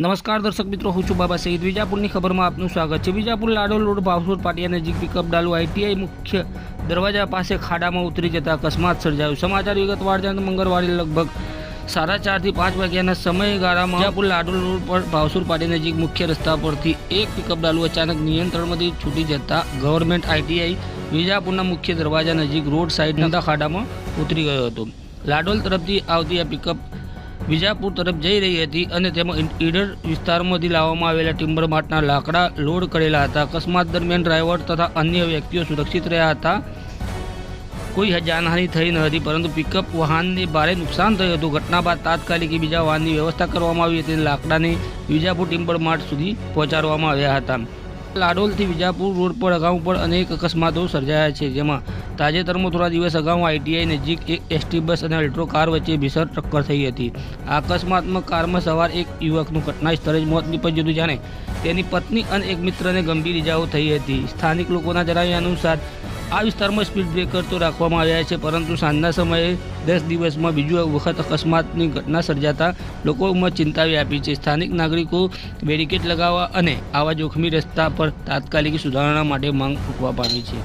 નમસ્કાર દર્શક મિત્રો, હું છું બાબા સહિત. વિજાપુરની ખબરમાં આપનું સ્વાગત છે. વિજાપુર લાડોલ રોડ ભાવસુર પાટિયા નજીક પિકઅપ ડાલુ આઈટીઆઈ મુખ્ય દરવાજા પાસે ખાડામાં ઉતરી જતા અકસ્માત સર્જાયો. સમાચાર વિગતવાર જાણ મંગળવારે લગભગ સાડા ચારથી પાંચ વાગ્યાના સમયગાળામાં વિજાપુર લાડોલ રોડ પર ભાવસુર પાટિયા નજીક મુખ્ય રસ્તા પરથી એક પિકઅપ ડાલુ અચાનક નિયંત્રણમાંથી છૂટી જતા ગવર્મેન્ટ આઈટીઆઈ વિજાપુરના મુખ્ય દરવાજા નજીક રોડ સાઈડના ખાડામાં ઉતરી ગયો હતો. લાડોલ તરફથી આવતી આ પિકઅપ વિજાપુર તરફ જઈ રહી હતી અને તેમાં ઈડર વિસ્તારમાંથી લાવવામાં આવેલા ટિમ્બર માર્ટના લાકડા લોડ કરેલા હતા. અકસ્માત દરમિયાન ડ્રાઈવર તથા અન્ય વ્યક્તિઓ સુરક્ષિત રહ્યા હતા. કોઈ જાનહાનિ થઈ ન હતી, પરંતુ પિકઅપ વાહનને ભારે નુકસાન થયું હતું. ઘટના બાદ તાત્કાલિક બીજા વાહનની વ્યવસ્થા કરવામાં આવી હતી લાકડાને વિજાપુર ટિમ્બર માર્ટ સુધી પહોંચાડવામાં આવ્યા હતા. લાડોલથી વિજાપુર રોડ પર અગાઉ પણ અનેક અકસ્માતો સર્જાયા છે, જેમાં તાજેતરમાં થોડા દિવસ અગાઉ આઈટીઆઈ નજીક એક એસટી બસ અને અલ્ટ્રો કાર વચ્ચે ભીષણ ટક્કર થઈ હતી. આ અકસ્માતમાં કારમાં સવાર એક યુવકનું ઘટના સ્થળે જ મોત નીપજ્યું હતું, જાણે તેની પત્ની અને એક મિત્રને ગંભીર ઇજાઓ થઈ હતી. સ્થાનિક લોકોના જણાવ્યા અનુસાર આ વિસ્તારમાં સ્પીડ બ્રેકર તો રાખવામાં આવ્યા છે, પરંતુ સાંજના સમયે દસ દિવસમાં બીજું વખત અકસ્માતની ઘટના સર્જાતા લોકોમાં ચિંતા વ્યાપી છે. સ્થાનિક નાગરિકો બેરિકેડ લગાવવા અને આવા જોખમી રસ્તા પર તાત્કાલિક સુધારણા માટે માંગ ઉઠવા પામી છે.